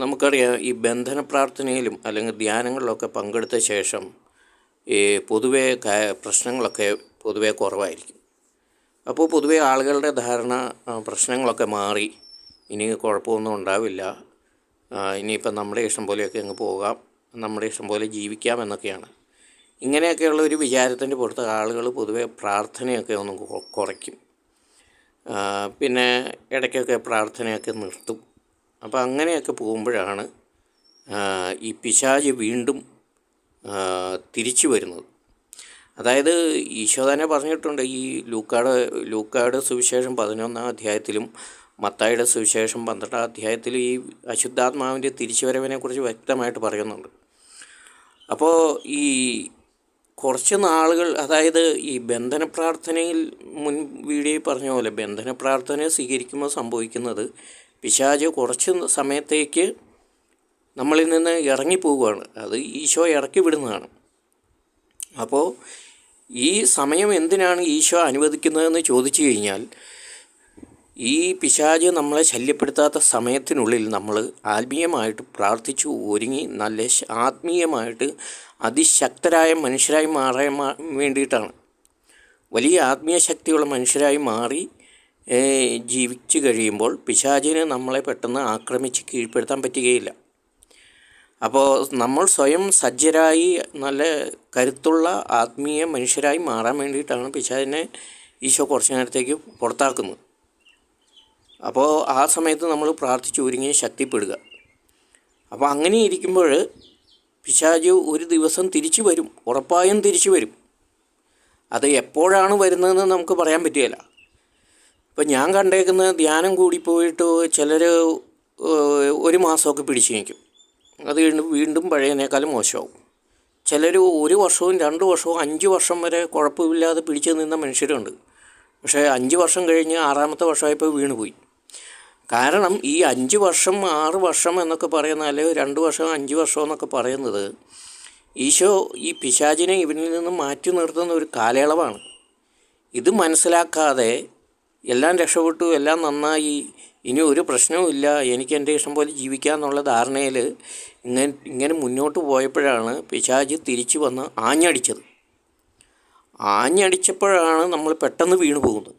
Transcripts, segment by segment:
നമുക്കറിയാം ഈ ബന്ധന പ്രാർത്ഥനയിലും അല്ലെങ്കിൽ ധ്യാനങ്ങളിലൊക്കെ പങ്കെടുത്ത ശേഷം ഈ പൊതുവേ പ്രശ്നങ്ങളൊക്കെ പൊതുവേ കുറവായിരിക്കും. അപ്പോൾ പൊതുവേ ആളുകളുടെ ധാരണ പ്രശ്നങ്ങളൊക്കെ മാറി. ഇനി കുഴപ്പമൊന്നും ഉണ്ടാവില്ല. ഇനിയിപ്പം നമ്മുടെ ഇഷ്ടം പോലെയൊക്കെ അങ്ങ് പോകാം. നമ്മുടെ ഇഷ്ടം പോലെ ജീവിക്കാം എന്നൊക്കെയാണ്. ഇങ്ങനെയൊക്കെയുള്ള ഒരു വിചാരത്തിന്റെ പുറത്ത് ആളുകൾ പൊതുവെ പ്രാർത്ഥനയൊക്കെ ഒന്ന് കുറയ്ക്കും. പിന്നെ ഇടയ്ക്കൊക്കെ പ്രാർത്ഥനയൊക്കെ നിർത്തും. അപ്പോൾ അങ്ങനെയൊക്കെ പോകുമ്പോഴാണ് ഈ പിശാജ് വീണ്ടും തിരിച്ചു വരുന്നത്. അതായത് ഈശോ തന്നെ പറഞ്ഞിട്ടുണ്ട് ഈ ലൂക്കാട് ലൂക്കാട് സുവിശേഷം പതിനൊന്നാം അധ്യായത്തിലും മത്തായിയുടെ സുവിശേഷം പന്ത്രണ്ടാം അധ്യായത്തിലും ഈ അശുദ്ധാത്മാവിന്റെ തിരിച്ചുവരവിനെക്കുറിച്ച് വ്യക്തമായിട്ട് പറയുന്നുണ്ട്. അപ്പോൾ ഈ കുറച്ച് നാളുകൾ അതായത് ഈ ബന്ധന പ്രാർത്ഥനയിൽ മുൻ വീഡിയോയിൽ പറഞ്ഞ പോലെ ബന്ധന പ്രാർത്ഥനയെ സ്വീകരിക്കുമ്പോൾ സംഭവിക്കുന്നത് പിശാജ് കുറച്ച് സമയത്തേക്ക് നമ്മളിൽ നിന്ന് ഇറങ്ങിപ്പോവുകയാണ് അത് ഈശോ ഇറക്കി വിടുന്നതാണ്. അപ്പോൾ ഈ സമയം എന്തിനാണ് ഈശോ അനുവദിക്കുന്നതെന്ന് ചോദിച്ചു കഴിഞ്ഞാൽ ഈ പിശാജ് നമ്മളെ ശല്യപ്പെടുത്താത്ത സമയത്തിനുള്ളിൽ നമ്മൾ ആത്മീയമായിട്ട് പ്രാർത്ഥിച്ചു ഒരുങ്ങി നല്ല ആത്മീയമായിട്ട് അതിശക്തരായ മനുഷ്യരായി മാറാൻ വേണ്ടിയിട്ടാണ്. വലിയ ആത്മീയ ശക്തിയുള്ള മനുഷ്യരായി മാറി ജീവിച്ചു കഴിയുമ്പോൾ പിശാചിന് നമ്മളെ പെട്ടെന്ന് ആക്രമിച്ച് കീഴ്പ്പെടുത്താൻ പറ്റുകയില്ല. അപ്പോൾ നമ്മൾ സ്വയം സജ്ജരായി നല്ല കരുത്തുള്ള ആത്മീയ മനുഷ്യരായി മാറാൻ വേണ്ടിയിട്ടാണ് പിശാചിനെ ഈശോ കുറച്ച് നേരത്തേക്ക് പുറത്താക്കുന്നത്. അപ്പോൾ ആ സമയത്ത് നമ്മൾ പ്രാർത്ഥിച്ച് ഒരുങ്ങി ശക്തിപ്പെടുക. അപ്പോൾ അങ്ങനെ ഇരിക്കുമ്പോൾ പിശാജ് ഒരു ദിവസം തിരിച്ചു വരും ഉറപ്പായും തിരിച്ചു വരും. അത് എപ്പോഴാണ് വരുന്നതെന്ന് നമുക്ക് പറയാൻ പറ്റുകയില്ല. ഇപ്പം ഞാൻ കണ്ടേക്കുന്ന ധ്യാനം കൂടി പോയിട്ട് ചിലർ ഒരു മാസമൊക്കെ പിടിച്ചു നിൽക്കും. അത് കഴിഞ്ഞ് വീണ്ടും പഴയതിനേക്കാളും മോശമാവും. ചിലർ ഒരു വർഷവും രണ്ട് വർഷവും അഞ്ച് വർഷം വരെ കുഴപ്പമില്ലാതെ പിടിച്ചു നിന്ന മനുഷ്യരുണ്ട്. പക്ഷേ അഞ്ച് വർഷം കഴിഞ്ഞ് ആറാമത്തെ വർഷമായപ്പോൾ വീണുപോയി. കാരണം ഈ അഞ്ച് വർഷം ആറ് വർഷം എന്നൊക്കെ പറയുന്ന അല്ലെങ്കിൽ രണ്ട് വർഷം അഞ്ച് വർഷം എന്നൊക്കെ പറയുന്നത് ഈശോ ഈ പിശാചിനെ ഇവനിൽ നിന്ന് മാറ്റി നിർത്തുന്ന ഒരു കാലയളവാണ്. ഇത് മനസ്സിലാക്കാതെ എല്ലാം രക്ഷപ്പെട്ടു എല്ലാം നന്നായി. ഇനി ഒരു പ്രശ്നവുമില്ല എനിക്ക് എന്റെ ഇഷ്ടം പോലെ ജീവിക്കാം എന്നുള്ള ധാരണയിൽ ഇങ്ങനെ ഇങ്ങനെ മുന്നോട്ട് പോയപ്പോഴാണ് പിശാജ് തിരിച്ചു വന്ന് ആഞ്ഞടിച്ചത്. ആഞ്ഞടിച്ചപ്പോഴാണ് നമ്മൾ പെട്ടെന്ന് വീണു പോകുന്നത്.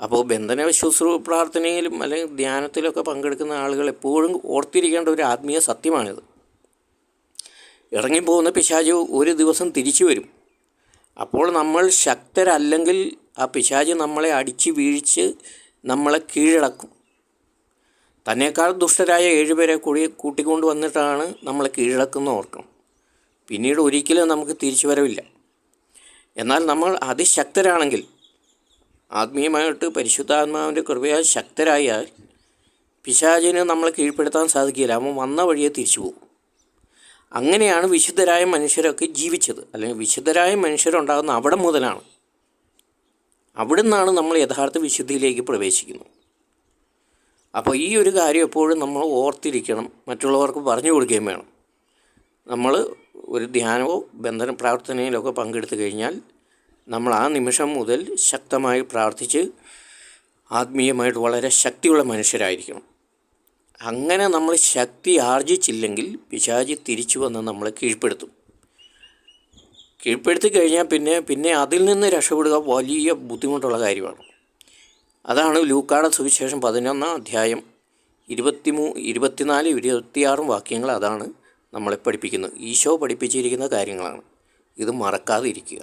അപ്പോൾ ബന്ധന ശുശ്രൂ പ്രാർത്ഥനയിലും അല്ലെങ്കിൽ ധ്യാനത്തിലൊക്കെ പങ്കെടുക്കുന്ന ആളുകൾ എപ്പോഴും ഓർത്തിരിക്കേണ്ട ഒരു ആത്മീയ സത്യമാണിത്. ഇറങ്ങിപ്പോകുന്ന പിശാജ് ഒരു ദിവസം തിരിച്ചു വരും. അപ്പോൾ നമ്മൾ ശക്തരല്ലെങ്കിൽ ആ പിശാജ് നമ്മളെ അടിച്ച് വീഴ്ച് നമ്മളെ കീഴടക്കും. തന്നേക്കാൾ ദുഷ്ടരായ ഏഴുപേരെ കൂടി കൂട്ടിക്കൊണ്ട് വന്നിട്ടാണ് നമ്മളെ കീഴടക്കുന്ന ഓർക്കണം പിന്നീട് ഒരിക്കലും നമുക്ക് തിരിച്ചു വരവില്ല എന്നാൽ നമ്മൾ അതിശക്തരാണെങ്കിൽ ആത്മീയമായിട്ട് പരിശുദ്ധാത്മാവിന്റെ കൃപയാൽ ശക്തരായാൽ പിശാചിന് നമ്മളെ കീഴ്പ്പെടുത്താൻ സാധിക്കില്ല. അവൻ വന്ന വഴിയെ തിരിച്ചു പോകും. അങ്ങനെയാണ് വിശുദ്ധരായ മനുഷ്യരൊക്കെ ജീവിച്ചത്. അല്ലെങ്കിൽ വിശുദ്ധരായ മനുഷ്യരുണ്ടാകുന്ന അവിടെ മുതലാണ് അവിടെ നിന്നാണ് നമ്മൾ യഥാർത്ഥ വിശുദ്ധിയിലേക്ക് പ്രവേശിക്കുന്നത്. അപ്പോൾ ഈ ഒരു കാര്യം എപ്പോഴും നമ്മൾ ഓർത്തിരിക്കണം മറ്റുള്ളവർക്ക് പറഞ്ഞു കൊടുക്കുകയും വേണം. നമ്മൾ ഒരു ധ്യാനമോ ബന്ധന പ്രാർത്ഥനയിലൊക്കെ പങ്കെടുത്തു കഴിഞ്ഞാൽ നമ്മൾ ആ നിമിഷം മുതൽ ശക്തമായി പ്രാർത്ഥിച്ച് ആത്മീയമായിട്ട് വളരെ ശക്തിയുള്ള മനുഷ്യരായിരിക്കണം. അങ്ങനെ നമ്മൾ ശക്തി ആർജിച്ചില്ലെങ്കിൽ പിശാചി തിരിച്ചു വന്ന് നമ്മളെ കീഴ്പ്പെടുത്തും. കീഴ്പ്പെടുത്തി കഴിഞ്ഞാൽ പിന്നെ പിന്നെ അതിൽ നിന്ന് രക്ഷപ്പെടുക വലിയ ബുദ്ധിമുട്ടുള്ള കാര്യമാണ്. അതാണ് ലൂക്കാട സുവിശേഷം പതിനൊന്നാം അധ്യായം ഇരുപത്തിമൂ ഇരുപത്തിനാല് ഇരുപത്തിയാറും വാക്യങ്ങൾ അതാണ് നമ്മളെ പഠിപ്പിക്കുന്നത്. ഈശോ പഠിപ്പിച്ചിരിക്കുന്ന കാര്യങ്ങളാണ്. ഇത് മറക്കാതെ ഇരിക്കുക